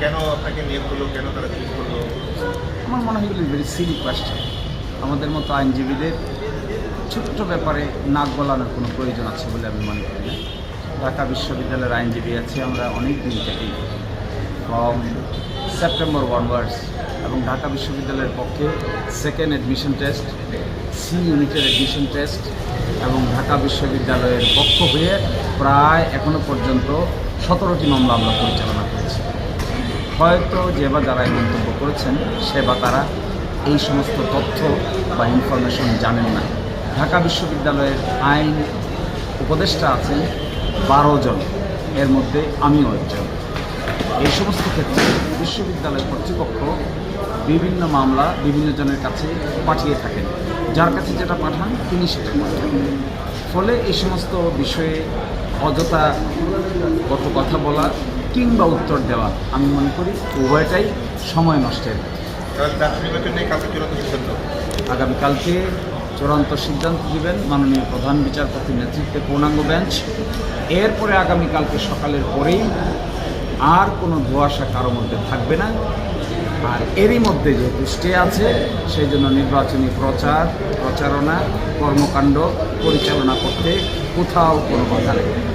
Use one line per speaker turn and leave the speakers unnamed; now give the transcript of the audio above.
কেন আপনাকে নিয়োগ করল, কেন তারা চুজ করল?
আমার মনে হয় এগুলো ভেরি সিলি কোয়েশ্চেন আমাদের মতো আইনজীবীদের ছোট্ট ব্যাপারে নাক গলানোর কোনো প্রয়োজন আছে বলে আমি মনে করি না। ঢাকা বিশ্ববিদ্যালয়ের আইনজীবী আছি, আমরা অনেক দিন থেকেই ফ্রম সেপ্টেম্বর ওয়ার্ডস এবং ঢাকা বিশ্ববিদ্যালয়ের পক্ষে সেকেন্ড অ্যাডমিশন টেস্ট সি ইউনিটের অ্যাডমিশন টেস্ট এবং ঢাকা বিশ্ববিদ্যালয়ের পক্ষ হয়ে প্রায় এখনও পর্যন্ত সতেরোটি মামলা আমরা পরিচালনা হয়তো যে বা যারা এই মন্তব্য করেছেন, সে বা তারা এই সমস্ত তথ্য বা ইনফরমেশন জানেন না। ঢাকা বিশ্ববিদ্যালয়ের আইন উপদেষ্টা আছেন বারো জন। এর মধ্যে আমিও একজন। এই সমস্ত ক্ষেত্রে বিশ্ববিদ্যালয় কর্তৃপক্ষ বিভিন্ন মামলা বিভিন্ন জনের কাছে পাঠিয়ে থাকেন। যার কাছে যেটা পাঠান, তিনি সেটা পাঠান। ফলে এই সমস্ত বিষয়ে অযথা কত কথা বলা কিংবা উত্তর দেওয়া আমি মনে করি উভয়টাই সময় নষ্টের। আগামীকালকে চূড়ান্ত সিদ্ধান্ত দিবেন মাননীয় প্রধান বিচারপতির নেতৃত্বে পূর্ণাঙ্গ বেঞ্চ। এরপরে আগামীকালকে সকালের পরেই আর কোনো ধোয়াশা কারও মধ্যে থাকবে না। আর এরই মধ্যে যেহেতু স্টে আছে সেই জন্য নির্বাচনী প্রচার প্রচারণা কর্মকাণ্ড পরিচালনা করতে কোথাও কোনো বাধা নেই।